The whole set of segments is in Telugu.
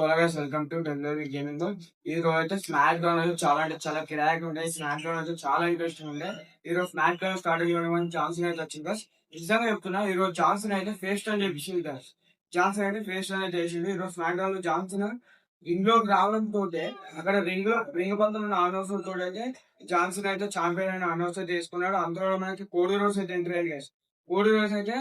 త్వరగా వెల్కమ్ టు డెలివరీ గేమింగ్ ఈ రోజు అయితే స్మాష్ డౌన్ అయితే చాలా అంటే చాలా కిరాక్ ఉంటాయి స్మాష్ గ్రౌండ్ అయితే చాలా ఇంట్రెస్టింగ్ ఉండే. ఈ రోజు స్మాష్ గ్రౌండ్ స్టార్ట్ చేయడం ఛాన్స్ అయితే వచ్చింది బస్ నిజంగా చెప్తున్నా ఈ రోజు జాన్సన్ అయితే ఫేస్ టర్న్ చేపించింది బస్ జాన్సన్ అయితే ఫేస్ టర్న్ అయితే చేసింది ఈ రోజు స్మాష్ డౌన్లో జాన్సన్ రింగ్లోకి రావడం తోటే అక్కడ రింగ్లో రింగ్ పంతం ఉన్న అనౌన్సర్ తోటి అయితే జాన్సన్ అయితే ఛాంపియన్ అని అనౌన్సర్ చేసుకున్నాడు. అందులో మనకి కోడి రోజు అయితే ఎంట్రీ అయ్యారు guys. కోడి రోజు అయితే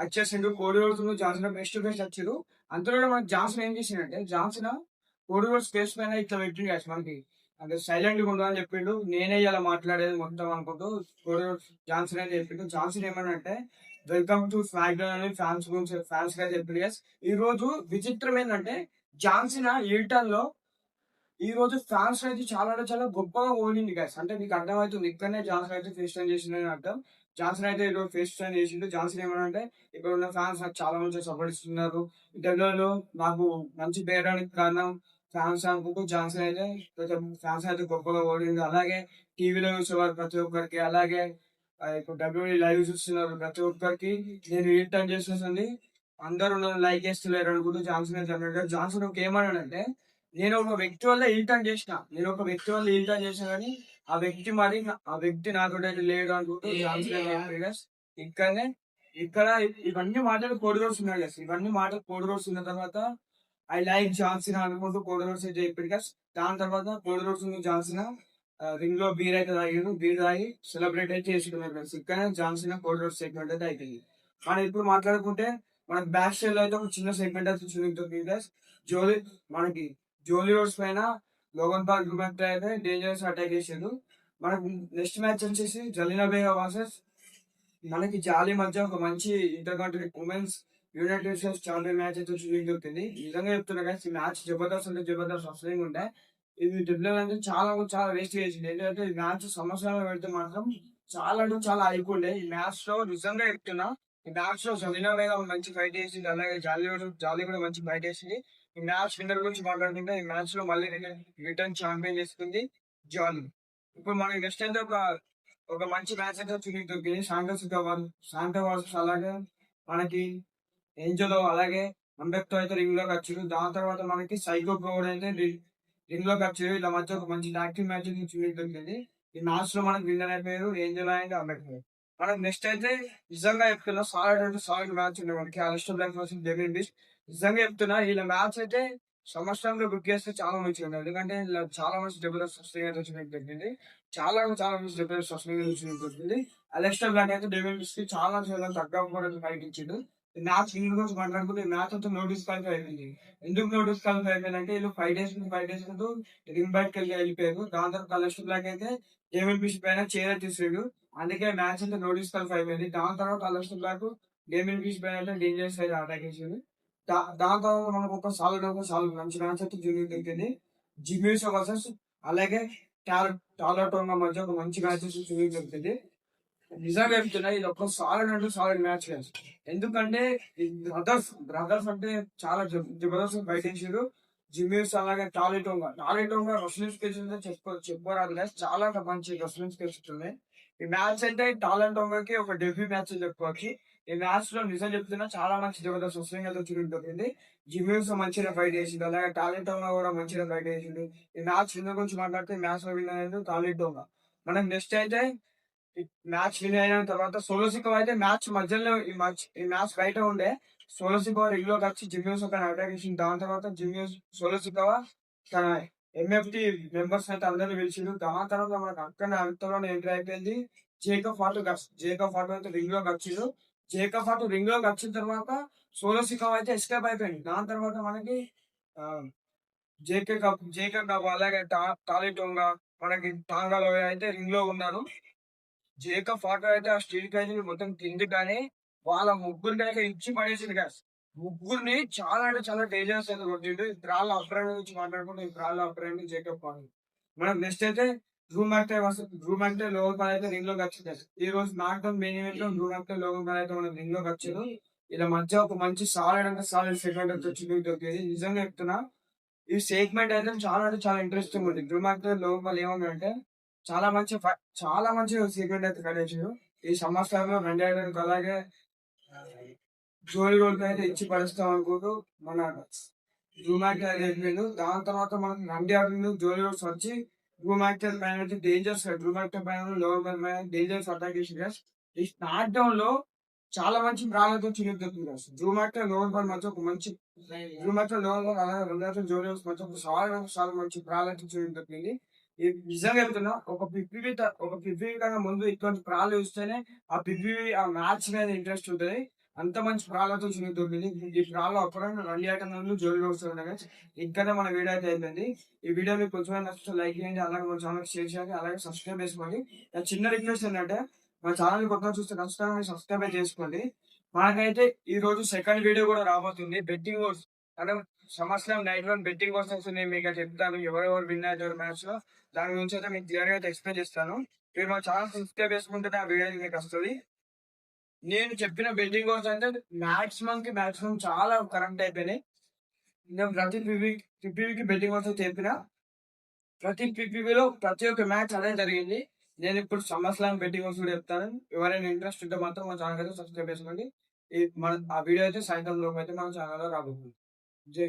వచ్చేసిండు కోడి రోజులు జాన్సన్ బెస్ట్ బెస్ట్ వచ్చారు అంతలో మనకి జాన్సన్ ఏం చేసిండంటే జాన్సన్ కోడి రోజు స్పేస్ పైన ఇట్లా పెట్టిండు guys మనకి. అంటే సైలెంట్గా ఉండాలని చెప్పిండు. నేనే ఇలా మాట్లాడేది మొత్తం అనుకుంటూ కోడి జాన్సన్ అని చెప్పిండు. జాన్సన్ ఏమనంటే వెల్కమ్ టు ఫ్యాక్టర్ అని ఫ్యాన్స్ గురించి ఫ్యాన్స్గా చెప్పిండు ఈ రోజు విచిత్రం ఏంటంటే జాన్సన్ ఈల్టన్లో ఈ రోజు ఫ్రాన్స్ అయితే చాలా అంటే చాలా గొప్పగా ఓడింది గైస్ అంటే మీకు అర్థమవుతుంది ఇక్కడనే జాన్సన్ అయితే ఫేస్ టర్న్ చేసిందని అర్థం. జాన్సన్ అయితే ఈరోజు ఫేస్ టైన్ చేసిండు. జాన్సన్ ఏమంటే ఇక్కడ ఉన్న ఫ్యాన్స్ నాకు చాలా మంచి సపోర్ట్ ఇస్తున్నారు. ఇంటర్వ్యూలో నాకు మంచి పేరానికి కారణం ఫ్యాన్స్ అనుకుంటూ జాన్సన్ అయితే కొంచెం ఫ్యాన్స్ అయితే గొప్పగా ఓడింది అలాగే టీవీలో చూసేవారు ప్రతి ఒక్కరికి అలాగే ఇప్పుడు డబ్ల్యూఈ లైవ్ చూస్తున్నారు ప్రతి ఒక్కరికి. నేను రిటర్న్ చేసేసింది అందరూ లైక్ చేస్తున్నారు అనుకుంటూ జాన్సన్ అయితే అన్నాడు. జాన్సన్ ఒక ఏమన్నాడంటే నేను ఒక వ్యక్తి వల్ల ఈల్టర్న్ చేసిన నేను ఒక వ్యక్తి వల్ల ఈల్టర్న్ చేసిన కానీ ఆ వ్యక్తి మరి ఆ వ్యక్తి నాకు లేడు అనుకుంటూ. ఇక్కడనే ఇక్కడ ఇవన్నీ మాటలు కోడి రోజు ఉన్నాయి కదా ఇవన్నీ మాటలు కోడి రోజు ఉన్న తర్వాత ఐ లైక్ జాన్సన్ అనుకుంటూ కోడి రోజు అయితే చెప్పాడు guys. దాని తర్వాత కోడి రోజు జాన్సన్ రింగ్లో బీర్ అయితే తాగారు బీర్ తాగి సెలబ్రేట్ అయితే చేసుకున్నారు guys. ఇక్కడనే జాన్సన్ కోడి రోజు సెగ్మెంట్ అయితే అయిపోయింది మనం ఇప్పుడు మాట్లాడుకుంటే మనకి బ్యాక్ స్టైల్ అయితే ఒక చిన్న సెగ్మెంట్ అయితే guys. జోలి మనకి జోలీ రోడ్స్ పైన లోగన్ పార్క్ గ్రూప్ అయితే డేంజరస్ అటాక్ చేసిండు. మనకు నెక్స్ట్ మ్యాచ్ వచ్చేసి జలీనా బేగా వర్సెస్ మనకి జాలీ మధ్య ఒక మంచి inter country women's United States champion match అయితే చూపించుతుంది నిజంగా చెప్తున్నా కానీ ఈ మ్యాచ్ జబర్దస్త్ అంటే జబర్దస్త్ అసలు ఉండే. ఇది డెబ్లర్ అంటే చాలా చాలా వేస్ట్ చేసింది ఎందుకంటే ఈ మ్యాచ్ సంవత్సరాలు పెడితే మాత్రం చాలా అంటే చాలా అయిపోయిండే ఈ మ్యాచ్లో నిజంగా చెప్తున్నా ఈ మ్యాచ్లో జలీనా బేగా మంచి ఫైట్ చేసింది అలాగే జాలీ జాలీ కూడా మంచి ఫైట్ చేసింది ఈ మ్యాచ్ విన్నర్ గురించి మాట్లాడుతుంటే ఈ మ్యాచ్లో మళ్ళీ రిటర్న్ ఛాంపియన్ చేసుకుంది జాన్ ఇప్పుడు మనకి నెక్స్ట్ అయితే ఒక ఒక మంచి మ్యాచ్ అయితే చూపించింది శాంటోస్ శాంటో వర్సెస్ అలాగే మనకి ఏంజలో అలాగే అంబెక్తో అయితే రింగ్లోకి వచ్చారు. దాని తర్వాత మనకి సైకో గౌడ్ అయితే రింగ్లోకి వచ్చారు. ఇలా మధ్య ఒక మంచి యాక్టివ్ మ్యాచ్ చూపించింది ఈ మ్యాచ్లో మనకి విన్నర్ అయిపోయారు ఏంజల్ అండ్ అంబెక్టర్ మనకి నెక్స్ట్ అయితే నిజంగా చెప్తున్నా సాలిడ్ అంటే సాలిడ్ మ్యాచ్ ఉంది మనకి అలస్టర్ బ్లాక్ వర్సెస్ బిస్ట్ నిజంగా చెప్తున్నా వీళ్ళ మ్యాచ్ అయితే సంవత్సరంలో బుక్ చేస్తే చాలా మంచిగా ఉంది ఎందుకంటే ఇలా చాలా మంచి జబర్దస్త్ సస్టైన్ వచ్చినట్టు దొరికింది చాలా చాలా మంచి జబర్దస్త్ వస్తాయి వచ్చినట్టు దొరికింది అలెక్స్టర్ బ్లాక్ అయితే డెవిన్కి చాలా చాలా తక్కువ కూడా ఫైట్ ఇచ్చిండు ఈ మ్యాచ్ వీళ్ళ గురించి మాట్లాడుకుంటే ఈ మ్యాచ్ అంతా నోటీస్ క్వాలిఫై అయిపోయింది ఎందుకు నోటీస్ క్వాలిఫై అయిపోయిందంటే వీళ్ళు ఫైవ్ డేస్ నుంచి ఫైవ్ డేస్ ముందు రింగ్ బయటకి వెళ్ళి వెళ్ళిపోయారు. దాని తర్వాత అలెక్స్టర్ బ్లాక్ అయితే డేవిడ్ పైన చేర తీసాడు. అందుకే మ్యాచ్ అంతా నోటీస్ క్వాలిఫై అయిపోయింది దాని తర్వాత అలెక్స్టర్ బ్లాక్ డేవిడ్ బిష్ పైన అయితే డేంజరస్ అయితే అటాక్ చేసింది దాని తర్వాత మనకు ఒక సాలిడ్ ఒక సాలిడ్ మంచి మ్యాచ్ అయితే జూనియర్ దొరికింది జిమ్యూస్ వర్సెస్ అలాగే టాలటోంగా మధ్య ఒక మంచి మ్యాచ్ జూనియర్ దొరికింది నిజంగా చెప్తున్నా ఇది ఒక సాలిడ్ అంటే సాలిడ్ మ్యాచ్ ఎందుకంటే బ్రదర్స్ బ్రదర్స్ అంటే చాలా జబ- జబర్దస్త్ బయటించారు జిమ్యూస్ అలాగే టాలెటోంగా టాలెటోంగా రస్లిన్ స్కిల్స్ చెప్పుకో చెప్ప చెప్పరాదు చాలా మంచి రస్లిన్ కేసు ఉన్నాయి ఈ మ్యాచ్ అంటే టాలెంటోంగాకి ఒక డెబ్యూ మ్యాచ్ అని చెప్పుకోవచ్చు ఈ మ్యాచ్లో నిజం చెప్తున్నా చాలా మంచి జబర్దస్త్ వస్తుంది చూడడం జరిగింది. జిమ్యూస్ మంచిగా ఫైట్ చేసింది అలాగే టాలెంటోంగా కూడా మంచిగా ఫైట్ చేసింది ఈ మ్యాచ్ విన్న గురించి మాట్లాడితే మ్యాచ్లో విన్ అనేది టాలెంటోంగా మనం నెక్స్ట్ అయితే మ్యాచ్ విన్ అయిన తర్వాత సోలోసికో అయితే మ్యాచ్ మధ్యలో ఈ మ్యాచ్ ఈ మ్యాచ్ బయట ఉండే సోలోసికో రింగ్ వచ్చి జిమ్యూస్ ఒక అటాక్ చేసింది దాని తర్వాత జిమ్యూస్ సోలోసికో తన ఎంఎఫ్టి మెంబర్స్ అయితే అందరూ పిలిచిండు. దాని తర్వాత మనకు అక్కడ అంతలో ఎంటర్ అయిపోయింది. జేకబ్ ఫాటు జేకబ్ ఫాటు అయితే రింగ్లో వచ్చిండు. జేకబ్ అటు రింగ్లోకి వచ్చిన తర్వాత సోలోసికో అయితే ఎస్కేప్ అయిపోయింది. దాని తర్వాత మనకి జేకే కప్ జేకే కప్ అలాగే టాలీ టొంగ మనకి టాంగాలో అయితే రింగ్లో ఉన్నారు. జేకబ్ ఫాటో అయితే ఆ స్టీల్ క్యాచ్ మొత్తం తింది కానీ వాళ్ళ ముగ్గురిని అయితే ఇచ్చి పడేసింది కదా ముగ్గురిని చాలా అంటే చాలా డేంజరస్ అయితే కొట్టిండు. ఈ రాళ్ళ అప్రాణ్ గురించి మాట్లాడుకుంటే ఈ రాళ్ళ అప్రాణ్ జేకబ్ మనం నెక్స్ట్ అయితే రూమ్ వస్తుంది రూమ్ అంటే లోగన్ పాల్ అయితే రింగ్లోకి వచ్చింది ఈ రోజు నాటం మెయిన్ ఈవెంట్లో రూమ్ అంటే లోగో పాల్ అయితే మనం రింగ్లోకి వచ్చారు ఇలా మధ్య ఒక మంచి సాలిడ్ అంటే సాలిడ్ సెగ్మెంట్ అయితే వచ్చింది దొరికేది. నిజంగా చెప్తున్నా ఈ సెగ్మెంట్ అయితే చాలా అంటే చాలా ఇంట్రెస్టింగ్ ఉంది. రూమ్ యాక్టే లోగన్ పాల్ అంటే చాలా మంచి చాలా మంచి సెగ్మెంట్ అయితే కడేసారు ఈ సంవత్సరంలో రెండు అలాగే జోలి రోడ్కి అయితే ఇచ్చి పరుస్తాం అనుకుంటూ మన జూమాక్టర్ అయితే దాని తర్వాత మనకు నంది జ్వలే రోడ్స్ వచ్చి జూమాక్టర్ పైన డేంజర్స్ జూమాక్టర్ పైన లోవర్ పైన డేంజర్స్ అటాక్ చేసి ఈ స్టార్ట్ డౌన్లో చాలా మంచి ప్రాణాలతో గ్యాస్ జూమాక్టర్ లోవర్ బర్ మధ్య ఒక మంచి జూమాక్టర్ లోవర్ పైన అలాగే రెండు మధ్య ఒక చాలా చాలా మంచి ప్రాణాలతో చిరుగుతుంది ఈ నిజంగా చెప్తున్నా ఒక పిప్పివి త- ఒక పిప్పివి కన్నా ముందు ఇటువంటి ప్రాణాలు చూస్తేనే ఆ పిప్పివి ఆ మ్యాచ్ మీద ఇంట్రెస్ట్ ఉంటుంది. అంత మంచి ప్రాణాలతో చిరుగుతుంది ఈ ప్రాణాలు అప్పుడు రెండు ఆటలు జోలి వస్తున్నాయి ఇంకా మన వీడియో అయితే అయిపోయింది. ఈ వీడియో మీకు కొంచెం నచ్చితే లైక్ చేయండి అలాగే మన ఛానల్ షేర్ చేయండి అలాగే సబ్స్క్రైబ్ చేసుకోండి. నా చిన్న రిక్వెస్ట్ ఏంటంటే మా ఛానల్ కొత్తగా చూస్తే ఖచ్చితంగా సబ్స్క్రైబ్ చేసుకోండి. మనకైతే ఈ రోజు సెకండ్ వీడియో కూడా రాబోతుంది. బెట్టింగ్ వర్స్ అంటే సంవత్సరం నైట్ వన్ బెట్టింగ్ వర్స్ అయితే నేను మీకు చెప్తాను. ఎవరెవరు విన్ అవుతారు మ్యాచ్లో దాని గురించి అయితే మీకు క్లియర్గా అయితే ఎక్స్ప్లెయిన్ చేస్తాను. మీరు మా ఛానల్ సబ్స్క్రైబ్ చేసుకుంటే ఆ వీడియో మీకు వస్తుంది. నేను చెప్పిన బెట్టింగ్ వర్స్ అంటే మాక్సిమం కి మాక్సిమం చాలా కరెక్ట్ అయిపోయినాయి. నేను ప్రతి పిపి పిపికి బెట్టింగ్ వర్స్ చెప్పిన. ప్రతి పిపిలో ప్రతి ఒక్క మ్యాచ్ అదే జరిగింది. నేను ఇప్పుడు సంవత్సరం బెట్టింగ్ కోర్స్ కూడా చెప్తాను. ఎవరైనా ఇంట్రెస్ట్ ఉంటే మాత్రం మా ఛానల్ అయితే సబ్స్క్రైబ్ చేసుకోండి. మన ఆ వీడియో అయితే సాయంత్రం లోపు అయితే మన ఛానల్లో రాబోతుంది. జై